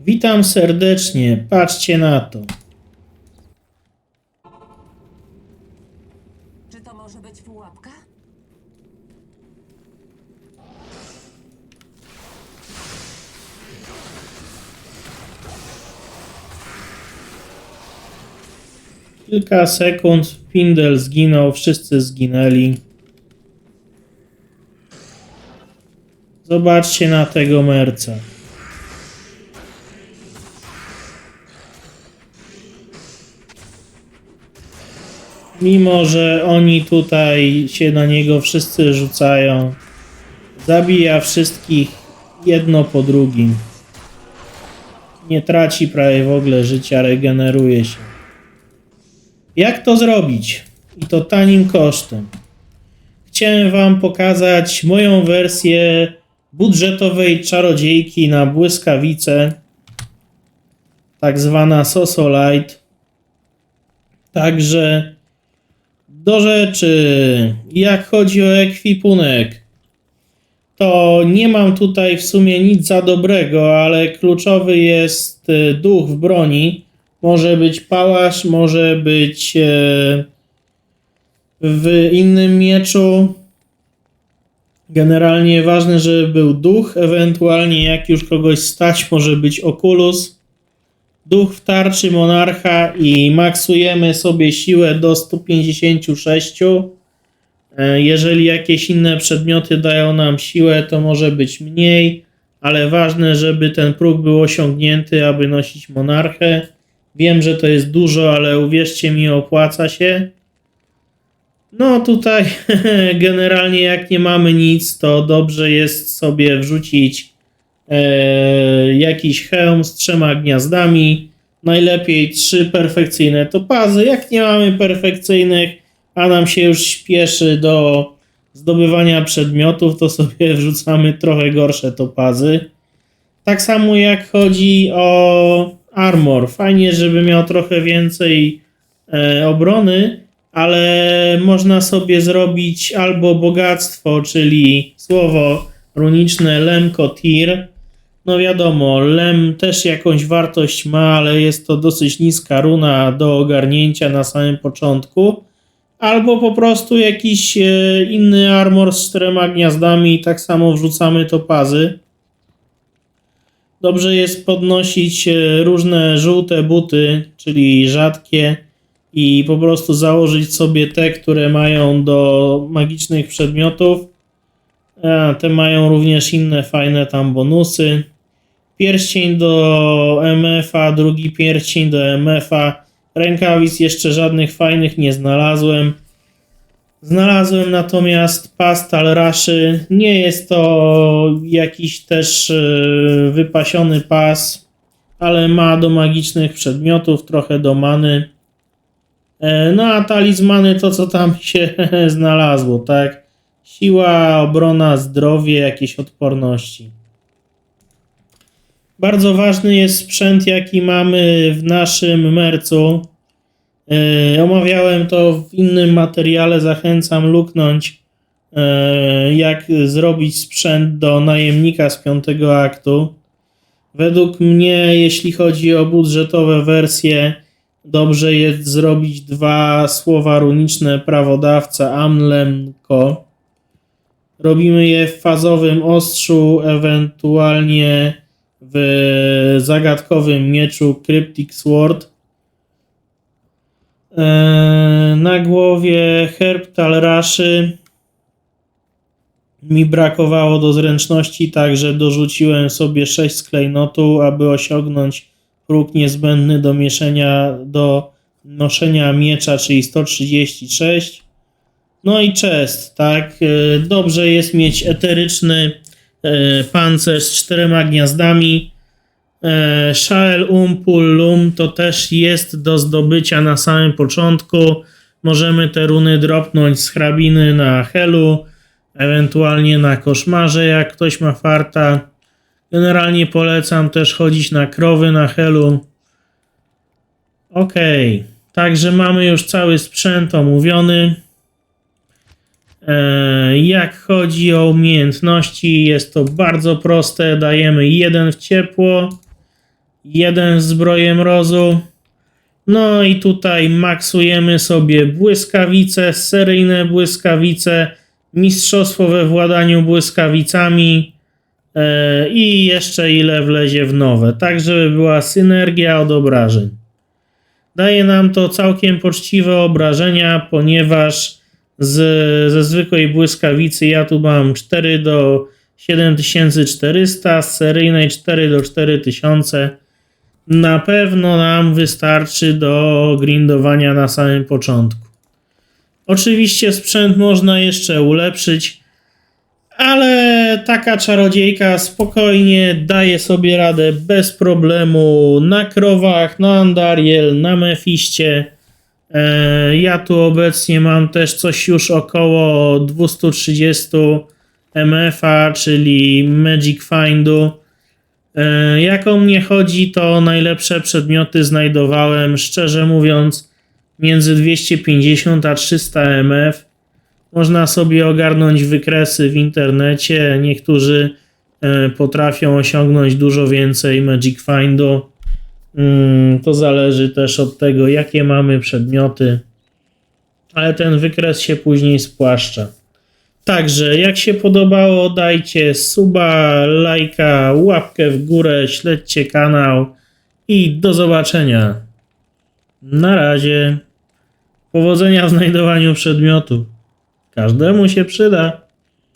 Witam serdecznie, patrzcie na to. Czy to może być pułapka? Kilka sekund, Pindel zginął, wszyscy zginęli. Zobaczcie na tego merca. Mimo, że oni tutaj się na niego wszyscy rzucają, zabija wszystkich jedno po drugim. Nie traci prawie w ogóle życia, regeneruje się. Jak to zrobić? I to tanim kosztem. Chciałem Wam pokazać moją wersję budżetowej czarodziejki na błyskawice, tak zwana Sosolite. Także do rzeczy, jak chodzi o ekwipunek, to nie mam tutaj w sumie nic za dobrego, ale kluczowy jest y, duch w broni. Może być pałasz, może być e, w innym mieczu. Generalnie ważne, żeby był duch, ewentualnie jak już kogoś stać, może być okulus. Duch w tarczy monarcha i maksujemy sobie siłę do 156. E, Jeżeli jakieś inne przedmioty dają nam siłę, to może być mniej, ale ważne, żeby ten próg był osiągnięty, aby nosić monarchę. Wiem, że to jest dużo, ale uwierzcie mi, opłaca się. No tutaj generalnie jak nie mamy nic, to dobrze jest sobie wrzucić jakiś hełm z trzema gniazdami. Najlepiej trzy perfekcyjne topazy. Jak nie mamy perfekcyjnych, a nam się już śpieszy do zdobywania przedmiotów, to sobie wrzucamy trochę gorsze topazy. Tak samo jak chodzi o armor. Fajnie, żeby miał trochę więcej e, obrony, ale można sobie zrobić albo bogactwo, czyli słowo runiczne Lemkotir. No wiadomo, Lem też jakąś wartość ma, ale jest to dosyć niska runa do ogarnięcia na samym początku. Albo po prostu jakiś e, inny armor z czterema gniazdami i tak samo wrzucamy topazy. Dobrze jest podnosić e, różne żółte buty, czyli rzadkie, i po prostu założyć sobie te, które mają do magicznych przedmiotów. Te mają również inne fajne tam bonusy. Pierścień do MF-a, drugi pierścień do MF-a. Rękawic jeszcze żadnych fajnych nie znalazłem. Znalazłem natomiast pastal raszy. Nie jest to jakiś też e, wypasiony pas, ale ma do magicznych przedmiotów, trochę do many. E, No a talizmany to co tam się znalazło, tak? Siła, obrona, zdrowie, jakieś odporności. Bardzo ważny jest sprzęt, jaki mamy w naszym mercu. E, Omawiałem to w innym materiale, zachęcam luknąć, e, jak zrobić sprzęt do najemnika z piątego aktu. Według mnie, jeśli chodzi o budżetowe wersje, dobrze jest zrobić dwa słowa runiczne prawodawca Amlemko. Robimy je w fazowym ostrzu, ewentualnie w zagadkowym mieczu Cryptic Sword. Eee, Na głowie Herbtal Raszy mi brakowało do zręczności, także dorzuciłem sobie 6 z klejnotu, aby osiągnąć próg niezbędny do mieszenia, do noszenia miecza, czyli 136. No i chest, tak. E, Dobrze jest mieć eteryczny e, pancerz z czterema gniazdami. E, Shael Umpul Lum to też jest do zdobycia na samym początku. Możemy te runy dropnąć z hrabiny na Helu, ewentualnie na koszmarze, jak ktoś ma farta. Generalnie polecam też chodzić na krowy na Helu. Okej, także mamy już cały sprzęt omówiony. E, Jak chodzi o umiejętności, jest to bardzo proste. Dajemy jeden w ciepło, jeden zbroję mrozu. No i tutaj maksujemy sobie błyskawice, seryjne błyskawice, mistrzostwo we władaniu błyskawicami e, i jeszcze ile wlezie w nowe, tak żeby była synergia od obrażeń. Daje nam to całkiem poczciwe obrażenia, ponieważ z, ze zwykłej błyskawicy ja tu mam 4 do 7400, z seryjnej 4 do 4000. Na pewno nam wystarczy do grindowania na samym początku. Oczywiście sprzęt można jeszcze ulepszyć, ale taka czarodziejka spokojnie daje sobie radę bez problemu na krowach, na Andariel, na Mefiście. E, Ja tu obecnie mam też coś już około 230 MF-a, czyli Magic Findu. E, Jak o mnie chodzi, to najlepsze przedmioty znajdowałem, szczerze mówiąc, między 250 a 300 MF. Można sobie ogarnąć wykresy w internecie. Niektórzy e, potrafią osiągnąć dużo więcej Magic Findu. Mm, To zależy też od tego, jakie mamy przedmioty, ale ten wykres się później spłaszcza. Także, jak się podobało, dajcie suba, lajka, łapkę w górę, śledźcie kanał i do zobaczenia. Na razie. Powodzenia w znajdowaniu przedmiotów. Każdemu się przyda.